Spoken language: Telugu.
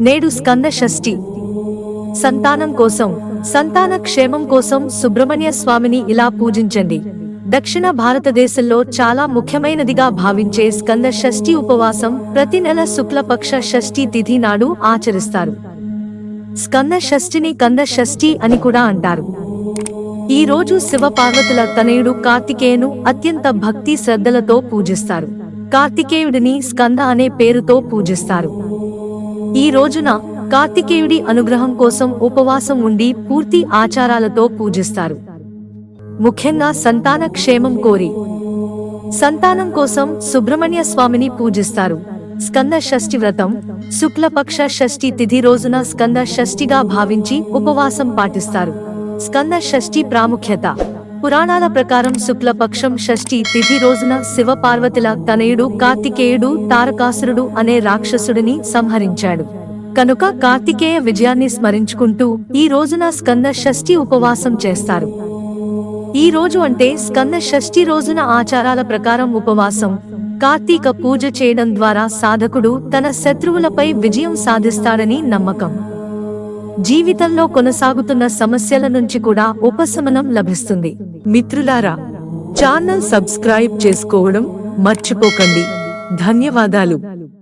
నేడు స్కంద షష్ఠి. సంతానం కోసం సంతాన క్షేమం కోసం సుబ్రహ్మణ్య స్వామిని ఇలా పూజించండి. దక్షిణ భారతదేశంలో చాలా ముఖ్యమైనదిగా భావించే స్కంద షష్ఠి ఉపవాసం ప్రతి నెల శుక్లపక్ష షష్ఠి తిథి నాడు ఆచరిస్తారు. స్కంద షష్ఠిని కంద షష్ఠి అని కూడా అంటారు. ఈ రోజు శివపార్వతుల తనయుడు కార్తికేయును అత్యంత భక్తి శ్రద్ధలతో పూజిస్తారు. కార్తికేయుడిని స్కంద అనే పేరుతో పూజిస్తారు. ఈ రోజున కార్తికేయుడి అనుగ్రహం కోసం ఉపవాసం ఉండి పూర్తి ఆచారాలతో పూజిస్తారు. ముఖ్యంగా సంతాన క్షేమం కోరి. సంతానం కోసం సుబ్రహ్మణ్య స్వామిని పూజిస్తారు. స్కంద షష్ఠి వ్రతం శుక్లపక్ష షష్ఠి తిథి రోజున స్కంద షష్ఠిగా భావించి ఉపవాసం పాటిస్తారు. స్కంద షష్ఠి ప్రాముఖ్యత. పురాణాల ప్రకారం శుక్లపక్షం షష్ఠి తిథి రోజున శివపార్వతిల తనయుడు కార్తికేయుడు తారకాసురుడు అనే రాక్షసుడిని సంహరించాడు. కనుక కార్తికేయ విజయాన్ని స్మరించుకుంటూ ఈ రోజున స్కంద షష్ఠి ఉపవాసం చేస్తారు. ఈ రోజు అంటే స్కంద షష్ఠి రోజున ఆచారాల ప్రకారం ఉపవాసం. కార్తీక పూజ చేయడం ద్వారా సాధకుడు తన శత్రువులపై విజయం సాధిస్తాడని నమ్మకం. జీవితంలో కొనసాగుతున్న సమస్యల నుంచి కూడా ఉపశమనం లభిస్తుంది. మిత్రులారా ఛానల్ సబ్స్క్రైబ్ చేసుకోవడం మర్చిపోకండి. ధన్యవాదాలు.